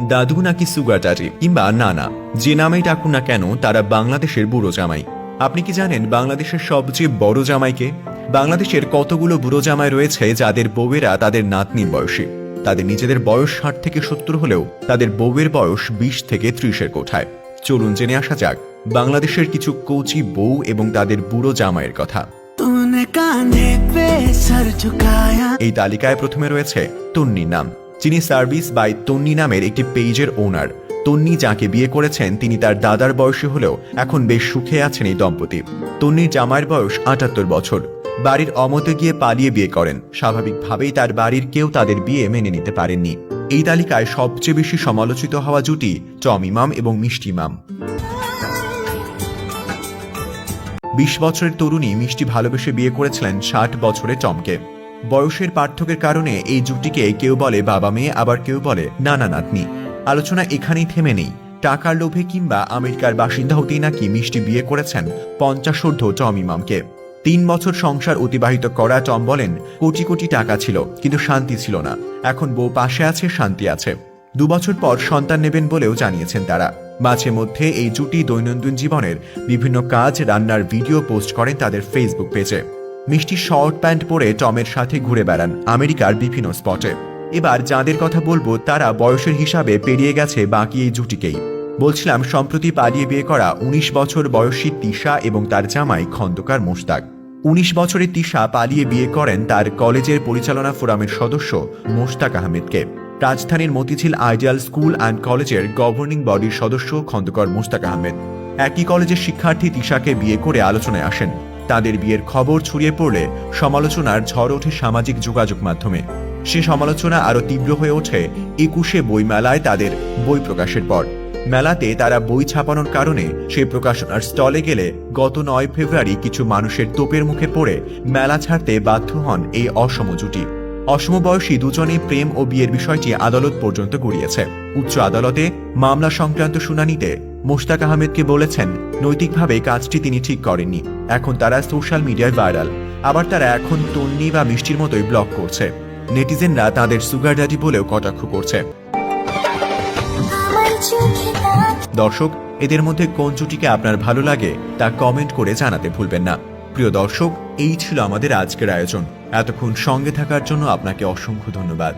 দাদু নাকি sugar daddy কিংবা নানা যে নামেই ডাকুন না কেন তারা বাংলাদেশের বুড়ো জামাই। আপনি কি জানেন বাংলাদেশের সবচেয়ে বড় জামাইকে? বাংলাদেশের কতগুলো বুড়ো জামাই রয়েছে যাদের বউয়েরা তাদের নাতনির বয়সে? তাদের নিজেদের বয়স ষাট থেকে সত্তর হলেও তাদের বউয়ের বয়স বিশ থেকে ত্রিশের কোঠায়। চলুন জেনে আসা যাক বাংলাদেশের কিছু কৌচি বউ এবং তাদের বুড়ো জামাইয়ের কথা। এই তালিকায় প্রথমে রয়েছে তন্নির নাম। যিনি সার্ভিস বাই তন্নি নামের একটি পেজের ওনার। তন্নি যাকে বিয়ে করেছেন, তিনি তার দাদার বয়সী হলেও এখন বেশ সুখে আছেন এই দম্পতি। তন্নির জামাইয়ের বয়স আটাত্তর বছর। বাড়ির অমতে গিয়ে পালিয়ে বিয়ে করেন। স্বাভাবিকভাবেই তার বাড়ির কেউ তাদের বিয়ে মেনে নিতে পারেননি। এই তালিকায় সবচেয়ে বেশি সমালোচিত হওয়া জুটি টম ইমাম এবং মিষ্টি ইমাম বিশ বছরের তরুণী মিষ্টি ভালোবেসে বিয়ে করেছিলেন ষাট বছরে টমকে। বয়সের পার্থক্যের কারণে এই জুটিকে কেউ বলে বাবা মেয়ে, আবার কেউ বলে নানা নাতনি। আলোচনা এখানেই থেমে নেই। টাকার লোভে কিংবা আমেরিকার বাসিন্দা হতেই নাকি মিষ্টি বিয়ে করেছেন পঞ্চাশোর্ধ টম ইমামকে তিন বছর সংসার অতিবাহিত করা টম বলেন, কোটি কোটি টাকা ছিল, কিন্তু শান্তি ছিল না। এখন বউ পাশে আছে, শান্তি আছে। দুবছর পর সন্তান নেবেন বলেও জানিয়েছেন তারা। মাঝে মধ্যে এই জুটি দৈনন্দিন জীবনের বিভিন্ন কাজ, রান্নার ভিডিও পোস্ট করেন তাদের ফেসবুক পেজে। মিষ্টি শর্ট প্যান্ট পরে টমের সাথে ঘুরে বেড়ান আমেরিকার বিভিন্ন স্পটে। এবার যাদের কথা বলব, তারা বয়সের হিসাবে পেরিয়ে গেছে বাকি এই জুটিকেই। বলছিলাম, সম্প্রতি পালিয়ে বিয়ে করা উনিশ বছর বয়সী তিশা এবং তার জামাই খন্দকার মোশতাক। উনিশ বছরের তিশা পালিয়ে বিয়ে করেন তার কলেজের পরিচালনা ফোরামের সদস্য মোশতাক আহমেদকে। রাজধানীর মতিঝিল আইডিয়াল স্কুল অ্যান্ড কলেজের গভর্নিং বডির সদস্য খন্দকার মোশতাক আহমেদ। একই কলেজের শিক্ষার্থী তিশাকে বিয়ে করে আলোচনায় আসেন। তাদের বিয়ের খবর ছড়িয়ে পড়লে সমালোচনার ঝড় ওঠে সামাজিক যোগাযোগ মাধ্যমে। সে সমালোচনা আরও তীব্র হয়ে ওঠে একুশে বইমেলায় তাদের বই প্রকাশের পর। মেলাতে তারা বই ছাপানোর কারণে সেই প্রকাশনার স্টলে গেলে গত নয় ফেব্রুয়ারি কিছু মানুষের তোপের মুখে পড়ে মেলা ছাড়তে বাধ্য হন এই অসম জুটি। অসমবয়সী দুজনেই প্রেম ও বিয়ের বিষয়টি আদালত পর্যন্ত গড়িয়েছে। উচ্চ আদালতে মামলা সংক্রান্ত শুনানিতে মোশতাক আহমেদকে বলেছেন নৈতিকভাবে কাজটি তিনি ঠিক করেননি। এখন তারা সোশ্যাল মিডিয়ায় ভাইরাল। আবার তারা এখন তন্নি বা মিষ্টির মতোই ব্লক করছে। নেটিজেনরা তাদের সুগার ড্যাডি বলেও কটাক্ষ করছে। দর্শক এদের মধ্যে কোন জুটিকে আপনার ভালো লাগে তা কমেন্ট করে জানাতে ভুলবেন না। প্রিয় দর্শক এই ছিল আমাদের আজকের আয়োজন। এতক্ষণ সঙ্গে থাকার জন্য আপনাকে অসংখ্য ধন্যবাদ।